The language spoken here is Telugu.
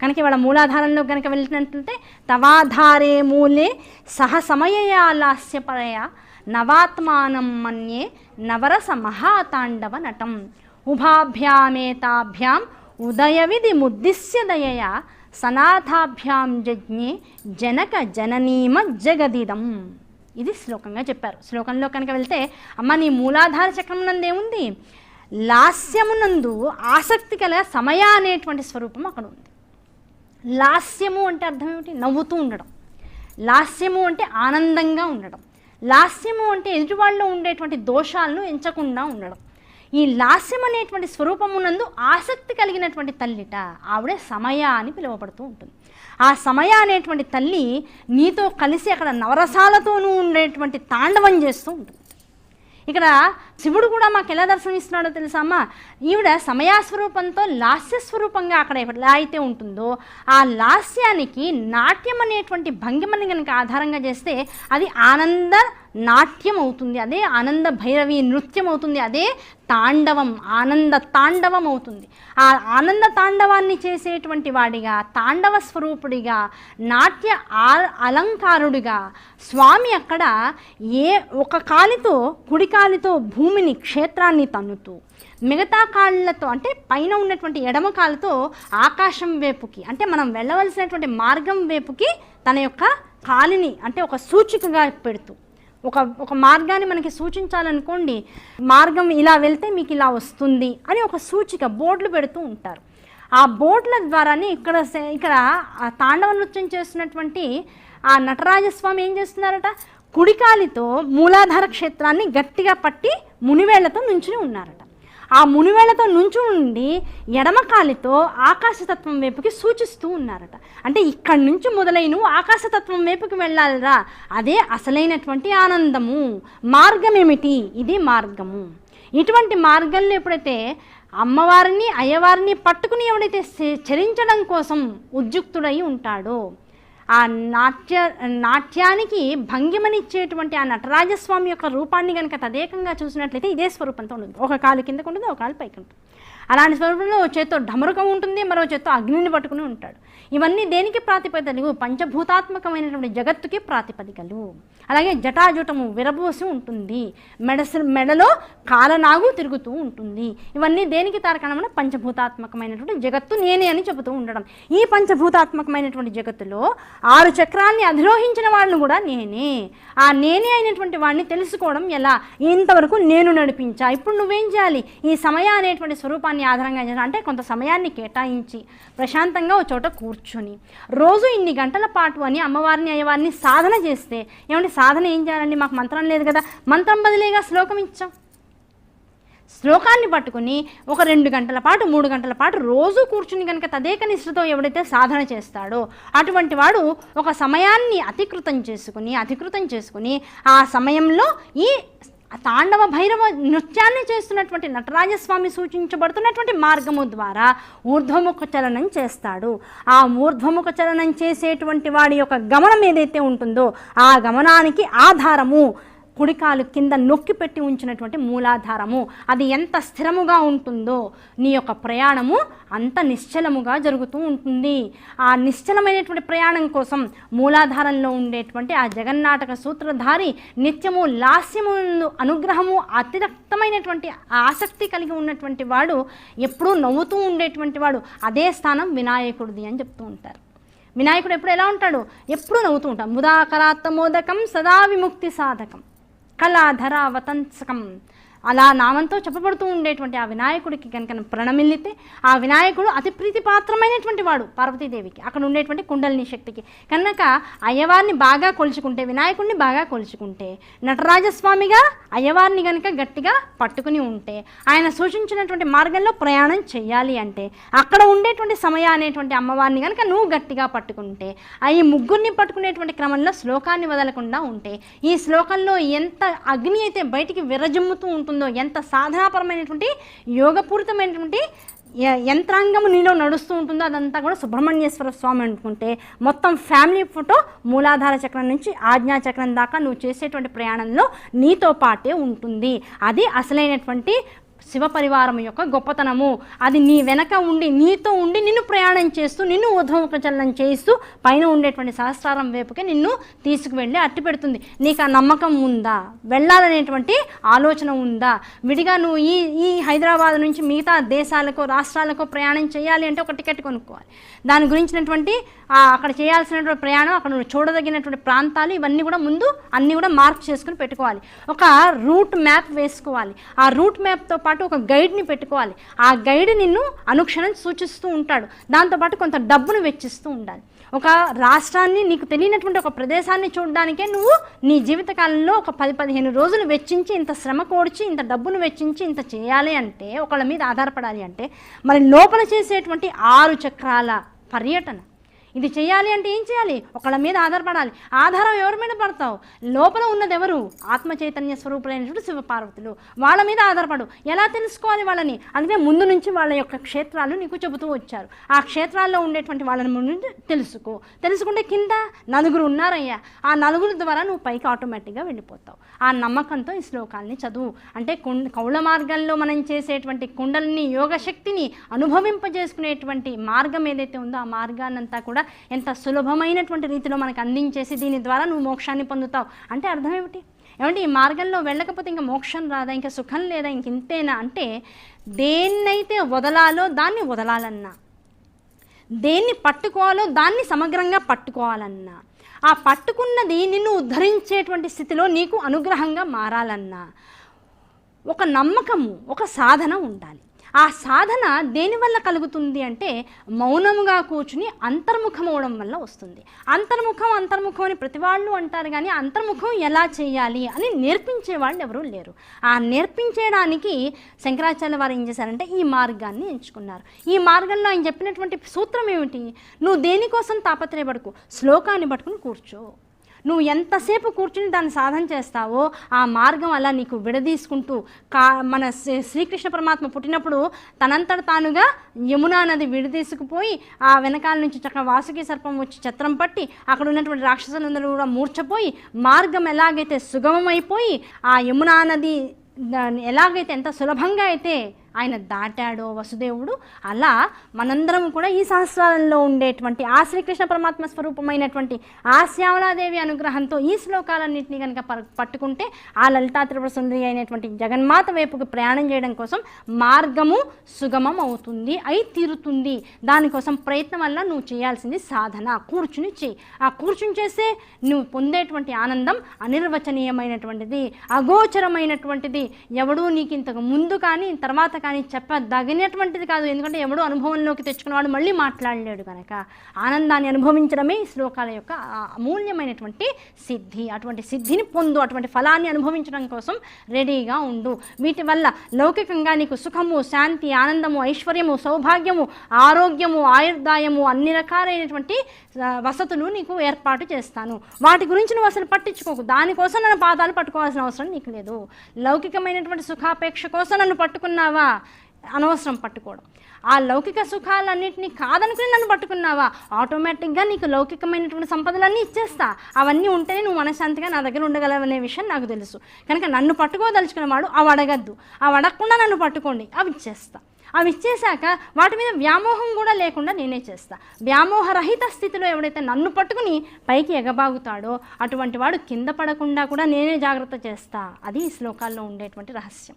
కనుక ఇవాళ మూలాధారంలో కనుక వెళ్ళినట్లయితే తవాధారే మూలే సహ లాస్యపరయ నవాత్మానం మన్యే నవరస మహాతాండవ నటం. ఉభాభ్యామేతాభ్యాం ఉదయవిధి ముద్దిశ్య దయయా సనాథాభ్యాం జజ్ఞే జనక జననీమ జగదిదం. ఇది శ్లోకంగా చెప్పారు. శ్లోకంలో కనుక వెళ్తే అమ్మ నీ మూలాధార చక్రం నందేముంది లాస్యమునందు ఆసక్తి కల సమయ అనేటువంటి స్వరూపం అక్కడ ఉంది. లాస్యము అంటే అర్థం ఏమిటి? నవ్వుతూ ఉండడం. లాస్యము అంటే ఆనందంగా ఉండడం. లాస్యము అంటే ఎదుటివాళ్ళలో ఉండేటువంటి దోషాలను ఎంచకుండా ఉండడం. ఈ లాస్యం అనేటువంటి స్వరూపమునందు ఆసక్తి కలిగినటువంటి తల్లిట ఆవిడే సమయ అని పిలువబడుతూ ఉంటుంది. ఆ సమయ అనేటువంటి తల్లి నీతో కలిసి అక్కడ నవరసాలతోనూ ఉండేటువంటి తాండవం చేస్తూ ఉంటుంది. ఇక్కడ శివుడు కూడా మాకు ఎలా దర్శనమిస్తున్నాడో తెలుసా ఈవిడ సమయాస్వరూపంతో లాస్య స్వరూపంగా అక్కడ ఎలా అయితే ఉంటుందో ఆ లాస్యానికి నాట్యం అనేటువంటి భంగిమని కనుక ఆధారంగా చేస్తే అది ఆనంద నాట్యం అవుతుంది అదే ఆనంద భైరవి నృత్యం అవుతుంది అదే తాండవం ఆనంద తాండవం అవుతుంది. ఆ ఆనంద తాండవాన్ని చేసేటువంటి వాడిగా తాండవ స్వరూపుడిగా నాట్య ఆ అలంకారుడిగా స్వామి అక్కడ ఏ ఒక కాలితో కుడి కాలితో భూమిని క్షేత్రాన్ని తన్నుతూ మిగతా కాళ్ళతో అంటే పైన ఉన్నటువంటి ఎడమ కాళ్ళతో ఆకాశం వైపుకి అంటే మనం వెళ్ళవలసినటువంటి మార్గం వైపుకి తన యొక్క కాలిని అంటే ఒక సూచికగా పెడుతూ ఒక ఒక మార్గాన్ని మనకి సూచించాలనుకోండి మార్గం ఇలా వెళ్తే మీకు ఇలా వస్తుంది అని ఒక సూచిక బోర్డులు పెడుతూ ఉంటారు. ఆ బోర్డుల ద్వారానే ఇక్కడ ఇక్కడ తాండవ నృత్యం చేస్తున్నటువంటి ఆ నటరాజస్వామి ఏం చేస్తున్నారట? కుడికాలితో మూలాధార క్షేత్రాన్ని గట్టిగా పట్టి మునివేళ్ళతో నుంచుని ఉన్నారట. ఆ మునివేళ్ళతో నుంచు ఉండి ఎడమకాలితో ఆకాశతత్వం వైపుకి సూచిస్తూ ఉన్నారట. అంటే ఇక్కడి నుంచి మొదలై నువ్వు ఆకాశతత్వం వైపుకి వెళ్ళాలిరా. అదే అసలైనటువంటి ఆనందము. మార్గం ఏమిటి ఇది మార్గము. ఇటువంటి మార్గంలో ఎప్పుడైతే అమ్మవారిని అయ్యవారిని పట్టుకుని ఎవడైతే చరించడం కోసం ఉద్యుక్తుడై ఉంటాడో ఆ నాట్య నాట్యానికి భంగిమనిచ్చేటువంటి ఆ నటరాజస్వామి యొక్క రూపాన్ని కనుక తదేకంగా చూసినట్లయితే ఇదే స్వరూపంతో ఉంటుంది. ఒక కాలు కిందకు ఉంటుంది ఒక కాలు పైకి ఉంటుంది అలాంటి స్వరూపంలో ఓ చేత్తో ఢమరుకం ఉంటుంది మరో చేత్తో అగ్నిని పట్టుకుని ఉంటాడు. ఇవన్నీ దేనికి ప్రాతిపదికలు పంచభూతాత్మకమైనటువంటి జగత్తుకి ప్రాతిపదికలు అలాగే జటాజుటము విరబోసి ఉంటుంది. మెడస మెడలో కాలనాగు తిరుగుతూ ఉంటుంది. ఇవన్నీ దేనికి తారకణమైన? పంచభూతాత్మకమైనటువంటి జగత్తు నేనే అని చెబుతూ ఉండడం. ఈ పంచభూతాత్మకమైనటువంటి జగత్తులో ఆరు చక్రాల్ని అధిరోహించిన వాళ్ళు కూడా నేనే. ఆ నేనే అయినటువంటి వాడిని తెలుసుకోవడం ఎలా? ఇంతవరకు నేను నడిపించా. ఇప్పుడు నువ్వేం చేయాలి? ఈ సమయ అనేటువంటి స్వరూపాన్ని ఆధారంగా చేసిన అంటే కొంత సమయాన్ని కేటాయించి ప్రశాంతంగా ఒక చోట కూర్చొని. రోజు ఇన్ని గంటల పాటు అని అమ్మవారిని అయ్యవారిని సాధన చేస్తే ఏమంటే సాధన ఏం చేయాలండి? మాకు మంత్రం లేదు కదా? మంత్రం బదిలీగా శ్లోకం ఇచ్చాం. శ్లోకాన్ని పట్టుకుని ఒక రెండు గంటల పాటు మూడు గంటల పాటు రోజు కూర్చుని కనుక తదేక నిష్ఠతో ఎవడైతే సాధన చేస్తాడో అటువంటి వాడు ఒక సమయాన్ని అతికృతం చేసుకుని అతికృతం చేసుకుని ఆ సమయంలో ఈ తాండవ భైరవ నృత్యాన్ని చేస్తున్నటువంటి నటరాజస్వామి సూచించబడుతున్నటువంటి మార్గము ద్వారా ఊర్ధ్వముఖ చలనం చేస్తాడు. ఆ ఊర్ధ్వముఖ చలనం చేసేటువంటి వాడి యొక్క గమనం ఏదైతే ఉంటుందో ఆ గమనానికి ఆధారము కుడికాలు కింద నొక్కి పెట్టి ఉంచినటువంటి మూలాధారము. అది ఎంత స్థిరముగా ఉంటుందో నీ యొక్క ప్రయాణము అంత నిశ్చలముగా జరుగుతూ ఉంటుంది. ఆ నిశ్చలమైనటువంటి ప్రయాణం కోసం మూలాధారంలో ఉండేటువంటి ఆ జగన్నాటక సూత్రధారి నిత్యము లాస్యము అనుగ్రహము అతిరక్తమైనటువంటి ఆసక్తి కలిగి ఉన్నటువంటి వాడు ఎప్పుడూ నవ్వుతూ ఉండేటువంటి వాడు అదే స్థానం వినాయకుడిది అని చెప్తూ ఉంటారు. వినాయకుడు ఎప్పుడు ఎలా ఉంటాడు? ఎప్పుడూ నవ్వుతూ ఉంటాం ముదాకరాత్తమోదకం సదా విముక్తి సాధకం. కళాధర వతంసకం అలా నామంతో చెప్పబడుతూ ఉండేటువంటి ఆ వినాయకుడికి కనుక ప్రణమిల్లితే ఆ వినాయకుడు అతి ప్రీతిపాత్రమైనటువంటి వాడు పార్వతీదేవికి. అక్కడ ఉండేటువంటి కుండలిని శక్తికి. కనుక అయ్యవారిని బాగా కొలుచుకుంటే వినాయకుడిని బాగా కొలుచుకుంటే నటరాజస్వామిగా అయ్యవారిని కనుక గట్టిగా పట్టుకుని ఉంటే ఆయన సూచించినటువంటి మార్గంలో ప్రయాణం చేయాలి అంటే అక్కడ ఉండేటువంటి సమయ అనేటువంటి అమ్మవారిని కనుక నువ్వు గట్టిగా పట్టుకుంటే ఆ ఈ ముగ్గురిని పట్టుకునేటువంటి క్రమంలో శ్లోకాన్ని వదలకుండా ఉంటే ఈ శ్లోకంలో ఎంత అగ్ని అయితే బయటికి విరజమ్ముతూ ఉంటుంది ఎంత సాధనాపరమైనటువంటి యోగపూరితమైనటువంటి య- యంత్రాంగము నీలో నడుస్తూ ఉంటుందో అదంతా కూడా సుబ్రహ్మణ్యేశ్వర స్వామి అనుకుంటే మొత్తం ఫ్యామిలీ ఫోటో మూలాధార చక్రం నుంచి ఆజ్ఞా చక్రం దాకా నువ్వు చేసేటువంటి ప్రయాణంలో నీతో పాటే ఉంటుంది. అది అసలైనటువంటి శివ పరివారం యొక్క గొప్పతనము. అది నీ వెనక ఉండి నీతో ఉండి నిన్ను ప్రయాణం చేస్తూ నిన్ను ఉధముఖ చేస్తూ పైన ఉండేటువంటి సహస్రారం వైపుకే నిన్ను తీసుకువెళ్ళి అట్టి పెడుతుంది. నీకు ఆ నమ్మకం ఉందా? వెళ్ళాలనేటువంటి ఆలోచన ఉందా? విడిగా నువ్వు ఈ ఈ హైదరాబాద్ నుంచి మిగతా దేశాలకు రాష్ట్రాలకు ప్రయాణం చేయాలి అంటే ఒక టికెట్ కొనుక్కోవాలి. దాని గురించినటువంటి అక్కడ చేయాల్సినటువంటి ప్రయాణం అక్కడ నువ్వు చూడదగినటువంటి ప్రాంతాలు ఇవన్నీ కూడా ముందు అన్నీ కూడా మార్క్ చేసుకుని పెట్టుకోవాలి. ఒక రూట్ మ్యాప్ వేసుకోవాలి. ఆ రూట్ మ్యాప్తో పాటు ఒక గైడ్ని పెట్టుకోవాలి. ఆ గైడ్ నిన్ను అనుక్షణం సూచిస్తూ ఉంటాడు. దాంతోపాటు కొంత డబ్బును వెచ్చిస్తూ ఉండాలి. ఒక రాష్ట్రాన్ని నీకు తెలియనటువంటి ఒక ప్రదేశాన్ని చూడడానికే నువ్వు నీ జీవితకాలంలో ఒక పది పదిహేను రోజులు వెచ్చించి ఇంత శ్రమ కోడ్చి ఇంత డబ్బును వెచ్చించి ఇంత చేయాలి అంటే ఒకళ్ళ మీద ఆధారపడాలి అంటే మరి లోపల చేసేటువంటి ఆరు చక్రాల పర్యటన ఇది చేయాలి అంటే ఏం చేయాలి? ఒకళ్ళ మీద ఆధారపడాలి. ఆధారం ఎవరి మీద పడతావు? లోపల ఉన్నది ఎవరు? ఆత్మ చైతన్య స్వరూపులైనటువంటి శివపార్వతులు. వాళ్ళ మీద ఆధారపడు. ఎలా తెలుసుకోవాలి వాళ్ళని? అందుకే ముందు నుంచి వాళ్ళ యొక్క క్షేత్రాలు నీకు చెబుతూ వచ్చారు. ఆ క్షేత్రాల్లో ఉండేటువంటి వాళ్ళని ముందు తెలుసుకో. తెలుసుకుంటే కింద నలుగురు ఉన్నారయ్యా. ఆ నలుగురు ద్వారా నువ్వు పైకి ఆటోమేటిక్గా వెళ్ళిపోతావు. ఆ నమ్మకంతో ఈ శ్లోకాల్ని చదువు. అంటే కుండ కౌళ మార్గంలో మనం చేసేటువంటి కుండలిని యోగశక్తిని అనుభవింపజేసుకునేటువంటి మార్గం ఏదైతే ఉందో ఆ మార్గాన్నంతా కూడా ఎంత సులభమైనటువంటి రీతిలో మనకు అందించేసి దీని ద్వారా నువ్వు మోక్షాన్ని పొందుతావు. అంటే అర్థం ఏమిటి? ఏమంటే ఈ మార్గంలో వెళ్ళకపోతే ఇంకా మోక్షం రాదా? ఇంకా సుఖం లేదా? ఇంక ఇంతేనా? అంటే దేన్నైతే వదలాలో దాన్ని వదలాలన్నా. దేన్ని పట్టుకోవాలో దాన్ని సమగ్రంగా పట్టుకోవాలన్నా. ఆ పట్టుకున్నది నిన్ను ఉద్ధరించేటువంటి స్థితిలో నీకు అనుగ్రహంగా మారాలన్నా. ఒక నమ్మకము ఒక సాధన ఉండాలి. ఆ సాధన దేనివల్ల కలుగుతుంది అంటే మౌనముగా కూర్చుని అంతర్ముఖం అవడం వల్ల వస్తుంది. అంతర్ముఖం అంతర్ముఖం అని ప్రతి వాళ్ళు అంటారు కానీ అంతర్ముఖం ఎలా చేయాలి అని నేర్పించే వాళ్ళు ఎవరూ లేరు. ఆ నేర్పించేయడానికి శంకరాచార్య వారు ఏం చేశారంటే ఈ మార్గాన్ని ఎంచుకున్నారు. ఈ మార్గంలో ఆయన చెప్పినటువంటి సూత్రం ఏమిటి? నువ్వు దేనికోసం తాపత్రయపడకు? శ్లోకాన్ని పట్టుకుని కూర్చో. నువ్వు ఎంతసేపు కూర్చుని దాన్ని సాధన చేస్తావో ఆ మార్గం అలా నీకు విడదీసుకుంటూ కా మన శ్రీ- శ్రీకృష్ణ పరమాత్మ పుట్టినప్పుడు తనంతట తానుగా యమునా నది విడదీసుకుపోయి ఆ వెనకాల నుంచి చక్కగా వాసుకి సర్పం వచ్చి ఛత్రం పట్టి అక్కడ ఉన్నటువంటి రాక్షసులందరూ కూడా మూర్చపోయి మార్గం ఎలాగైతే సుగమమైపోయి ఆ యమునా నది ఎలాగైతే ఎంత సులభంగా అయితే ఆయన దాటాడో వసుదేవుడు అలా మనందరం కూడా ఈ సహస్రాలలో ఉండేటువంటి ఆ శ్రీకృష్ణ పరమాత్మ స్వరూపమైనటువంటి ఆ శ్యామలాదేవి అనుగ్రహంతో ఈ శ్లోకాలన్నింటినీ కనుక ప- పట్టుకుంటే ఆ లలితా త్రిపుర సుందరి అయినటువంటి జగన్మాత వైపుకు ప్రయాణం చేయడం కోసం మార్గము సుగమం అవుతుంది అయి తీరుతుంది. దానికోసం ప్రయత్నం వల్ల నువ్వు చేయాల్సింది సాధన. కూర్చుని చేయి. ఆ కూర్చుని చేస్తే నువ్వు పొందేటువంటి ఆనందం అనిర్వచనీయమైనటువంటిది అగోచరమైనటువంటిది. ఎవడూ నీకు ఇంతకు ముందు కానీ తర్వాత కానీ చెప్పదగినటువంటిది కాదు. ఎందుకంటే ఎవడో అనుభవంలోకి తెచ్చుకున్నవాడు మళ్ళీ మాట్లాడలేడు కనుక ఆనందాన్ని అనుభవించడమే ఈ శ్లోకాల యొక్క అమూల్యమైనటువంటి సిద్ధి. అటువంటి సిద్ధిని పొందు అటువంటి ఫలాన్ని అనుభవించడం కోసం రెడీగా ఉండు. వీటి వల్ల లౌకికంగా నీకు సుఖము శాంతి ఆనందము ఐశ్వర్యము సౌభాగ్యము ఆరోగ్యము ఆయుర్దాయము అన్ని రకాలైనటువంటి వసతులు నీకు ఏర్పాటు చేస్తాను. వాటి గురించి నువ్వు అసలు పట్టించుకోకు దానికోసం నన్ను పాదాలు పట్టుకోవాల్సిన అవసరం నీకు లేదు. లౌకికమైనటువంటి సుఖాపేక్ష కోసం నన్ను పట్టుకున్నావా? అనవసరం పట్టుకోవడం. ఆ లౌకిక సుఖాలన్నింటినీ కాదనుకుని నన్ను పట్టుకున్నావా? ఆటోమేటిక్గా నీకు లౌకికమైనటువంటి సంపదలన్నీ ఇచ్చేస్తా. అవన్నీ ఉంటేనే నువ్వు మనశ్శాంతిగా నా దగ్గర ఉండగలవనే విషయం నాకు తెలుసు. కనుక నన్ను పట్టుకోదలుచుకున్నవాడు అవి అడగద్దు. అవి అడగకుండా నన్ను పట్టుకోండి. అవి ఇచ్చేస్తా. అవి ఇచ్చేశాక వాటి మీద వ్యామోహం కూడా లేకుండా నేనే చేస్తా. వ్యామోహరహిత స్థితిలో ఎవడైతే నన్ను పట్టుకుని పైకి ఎగబాగుతాడో అటువంటి వాడు కింద పడకుండా కూడా నేనే జాగ్రత్త చేస్తా. అది ఈ శ్లోకాల్లో ఉండేటువంటి రహస్యం.